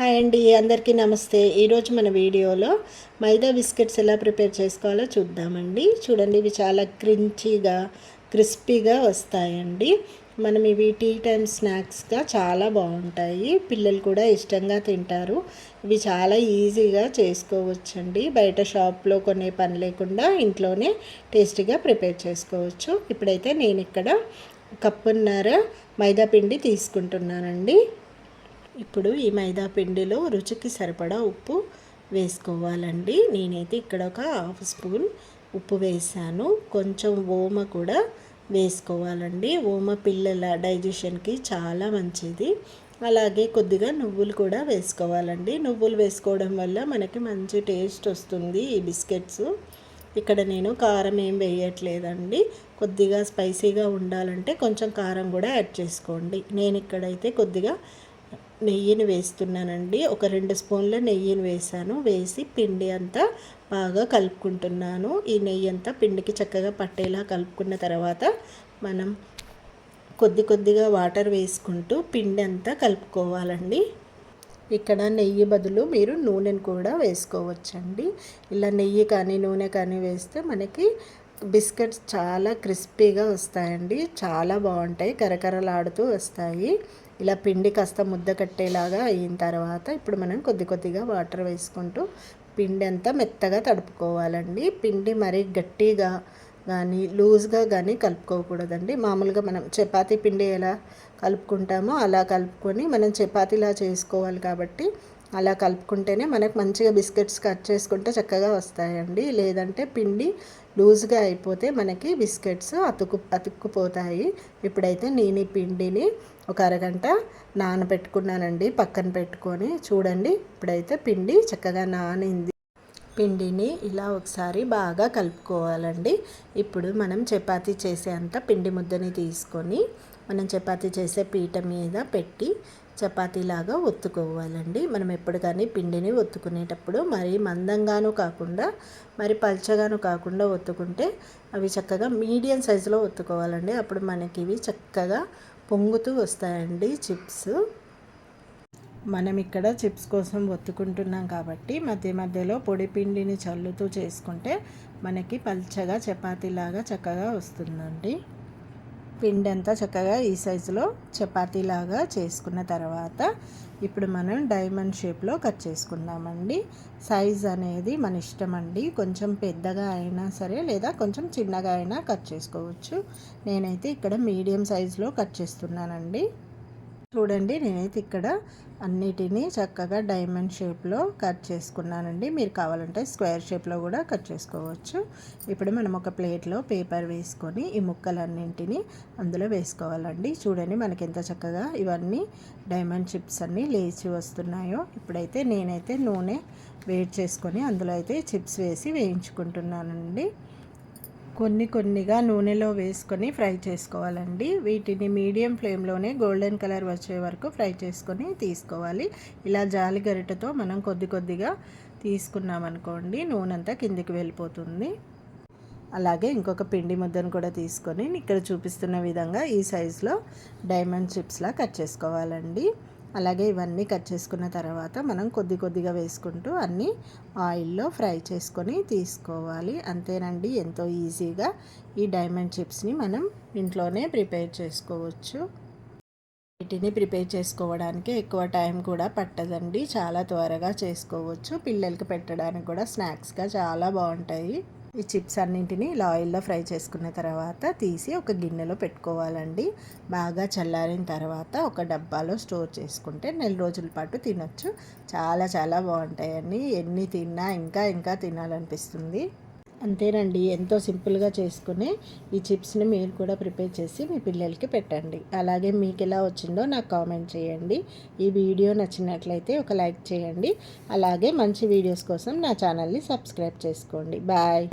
Hi అండి అందరికీ నమస్తే. ఈరోజు మన వీడియోలో మైదా బిస్కెట్స్ ఎలా ప్రిపేర్ చేసుకోవాలో చూద్దామండి. చూడండి ఇవి చాలా క్రించీగా క్రిస్పీగా వస్తాయండి. మనం ఇవి టీ టైమ్ స్నాక్స్గా చాలా బాగుంటాయి. పిల్లలు కూడా ఇష్టంగా తింటారు. ఇవి చాలా ఈజీగా చేసుకోవచ్చండి. బయట షాప్లో కొనే పని లేకుండా ఇంట్లోనే టేస్టీగా ప్రిపేర్ చేసుకోవచ్చు. ఇప్పుడైతే నేను ఇక్కడ కప్పున్నర మైదా పిండి తీసుకుంటున్నానండి. ఇప్పుడు ఈ మైదా పిండిలో రుచికి సరిపడా ఉప్పు వేసుకోవాలండి. నేనైతే ఇక్కడ ఒక హాఫ్ స్పూన్ ఉప్పు వేసాను. కొంచెం ఓమ కూడా వేసుకోవాలండి. ఓమ పిల్లల డైజెషన్కి చాలా మంచిది. అలాగే కొద్దిగా నువ్వులు కూడా వేసుకోవాలండి. నువ్వులు వేసుకోవడం వల్ల మనకి మంచి టేస్ట్ వస్తుంది ఈ బిస్కెట్స్. ఇక్కడ నేను కారం ఏం వేయట్లేదండి. కొద్దిగా స్పైసీగా ఉండాలంటే కొంచెం కారం కూడా యాడ్ చేసుకోండి. నేను ఇక్కడైతే కొద్దిగా నెయ్యిని వేస్తున్నానండి. ఒక రెండు స్పూన్ల నెయ్యిని వేసాను వేసి పిండి అంతా బాగా కలుపుకుంటున్నాను. ఈ నెయ్యి అంతా పిండికి చక్కగా పట్టేలా కలుపుకున్న తర్వాత మనం కొద్ది కొద్దిగా వాటర్ వేసుకుంటూ పిండి అంతా కలుపుకోవాలండి. ఇక్కడ నెయ్యి బదులు మీరు నూనెను కూడా వేసుకోవచ్చండి. ఇలా నెయ్యి కానీ నూనె కానీ వేస్తే మనకి బిస్కెట్స్ చాలా క్రిస్పీగా వస్తాయండి. చాలా బాగుంటాయి. కరకరలాడుతూ వస్తాయి. ఇలా పిండి కాస్త ముద్ద కట్టేలాగా అయిన తర్వాత ఇప్పుడు మనం కొద్ది కొద్దిగా వాటర్ వేసుకుంటూ పిండి అంతా మెత్తగా తడుపుకోవాలండి. పిండి మరీ గట్టిగా కానీ లూజ్గా కానీ కలుపుకోకూడదండి. మామూలుగా మనం చపాతీ పిండి ఎలా కలుపుకుంటామో అలా కలుపుకొని మనం చపాతీలా చేసుకోవాలి కాబట్టి అలా కలుపుకుంటేనే మనకు మంచిగా బిస్కెట్స్ కట్ చేసుకుంటే చక్కగా వస్తాయండి. లేదంటే పిండి లూజ్గా అయిపోతే మనకి బిస్కెట్స్ అతుకు అతుక్కుపోతాయి. ఇప్పుడైతే నేను ఈ పిండిని ఒక అరగంట నానబెట్టుకున్నానండి. పక్కన పెట్టుకొని చూడండి. ఇప్పుడైతే పిండి చక్కగా నానింది. పిండిని ఇలా ఒకసారి బాగా కలుపుకోవాలండి. ఇప్పుడు మనం చపాతీ చేసే అంత పిండి ముద్దని తీసుకొని మనం చపాతీ చేసే పీట మీద పెట్టి చపాతీలాగా ఒత్తుకోవాలండి. మనం ఎప్పుడు కానీ పిండిని ఒత్తుకునేటప్పుడు మరి మందంగాను కాకుండా మరి పల్చగాను కాకుండా ఒత్తుకుంటే అవి చక్కగా మీడియం సైజులో ఒత్తుకోవాలండి. అప్పుడు మనకి ఇవి చక్కగా పొంగుతూ వస్తాయండి చిప్స్. మనం ఇక్కడ చిప్స్ కోసం ఒత్తుకుంటున్నాం కాబట్టి మధ్య మధ్యలో పొడి పిండిని చల్లుతూ చేసుకుంటే మనకి పల్చగా చపాతీలాగా చక్కగా వస్తుందండి. పిండి అంతా చక్కగా ఈ సైజులో చపాతీలాగా చేసుకున్న తర్వాత ఇప్పుడు మనం డైమండ్ షేప్లో కట్ చేసుకుందామండి. సైజ్ అనేది మన ఇష్టం అండి. కొంచెం పెద్దగా అయినా సరే లేదా కొంచెం చిన్నగా అయినా కట్ చేసుకోవచ్చు. నేనైతే ఇక్కడ మీడియం సైజులో కట్ చేస్తున్నానండి. చూడండి నేనైతే ఇక్కడ అన్నిటినీ చక్కగా డైమండ్ షేప్లో కట్ చేసుకున్నానండి. మీరు కావాలంటే స్క్వేర్ షేప్లో కూడా కట్ చేసుకోవచ్చు. ఇప్పుడు మనం ఒక ప్లేట్లో పేపర్ వేసుకొని ఈ ముక్కలన్నింటినీ అందులో వేసుకోవాలండి. చూడండి మనకి ఎంత చక్కగా ఇవన్నీ డైమండ్ చిప్స్ అన్నీ లేచి వస్తున్నాయో. ఇప్పుడైతే నేనైతే నూనె వేడి చేసుకొని అందులో అయితే చిప్స్ వేసి వేయించుకుంటున్నానండి. కొన్ని కొన్నిగా నూనెలో వేసుకొని ఫ్రై చేసుకోవాలండి. వీటిని మీడియం ఫ్లేమ్లోనే గోల్డెన్ కలర్ వచ్చే వరకు ఫ్రై చేసుకొని తీసుకోవాలి. ఇలా జాలి గరిటతో మనం కొద్ది కొద్దిగా తీసుకున్నామనుకోండి నూనె అంతా కిందికి వెళ్ళిపోతుంది. అలాగే ఇంకొక పిండి ముద్దను కూడా తీసుకొని ఇక్కడ చూపిస్తున్న విధంగా ఈ సైజులో డైమండ్ చిప్స్లా కట్ చేసుకోవాలండి. అలాగే ఇవన్నీ కట్ చేసుకున్న తర్వాత మనం కొద్ది కొద్దిగా వేసుకుంటూ అన్నీ ఆయిల్లో ఫ్రై చేసుకొని తీసుకోవాలి. అంతేనండి ఎంతో ఈజీగా ఈ డైమండ్ చిప్స్ని మనం ఇంట్లోనే ప్రిపేర్ చేసుకోవచ్చు. వీటిని ప్రిపేర్ చేసుకోవడానికి ఎక్కువ టైం కూడా పట్టదండి. చాలా త్వరగా చేసుకోవచ్చు. పిల్లలకి పెట్టడానికి కూడా స్నాక్స్గా చాలా బాగుంటాయి. ఈ చిప్స్ అన్నింటినీ ఇలా ఆయిల్లో ఫ్రై చేసుకున్న తర్వాత తీసి ఒక గిన్నెలో పెట్టుకోవాలండి. బాగా చల్లారిన తర్వాత ఒక డబ్బాలో స్టోర్ చేసుకుంటే నెల రోజుల పాటు తినొచ్చు. చాలా చాలా బాగుంటాయండి. ఎన్ని తిన్నా ఇంకా ఇంకా తినాలనిపిస్తుంది. అంతేనండి. ఎంతో సింపుల్గా చేసుకుని ఈ చిప్స్ని మీరు కూడా ప్రిపేర్ చేసి మీ పిల్లలకి పెట్టండి. అలాగే మీకు ఎలా వచ్చిందో నాకు కామెంట్ చేయండి. ఈ వీడియో నచ్చినట్లయితే ఒక లైక్ చేయండి. అలాగే మంచి వీడియోస్ కోసం నా ఛానల్ని సబ్స్క్రైబ్ చేసుకోండి. బాయ్.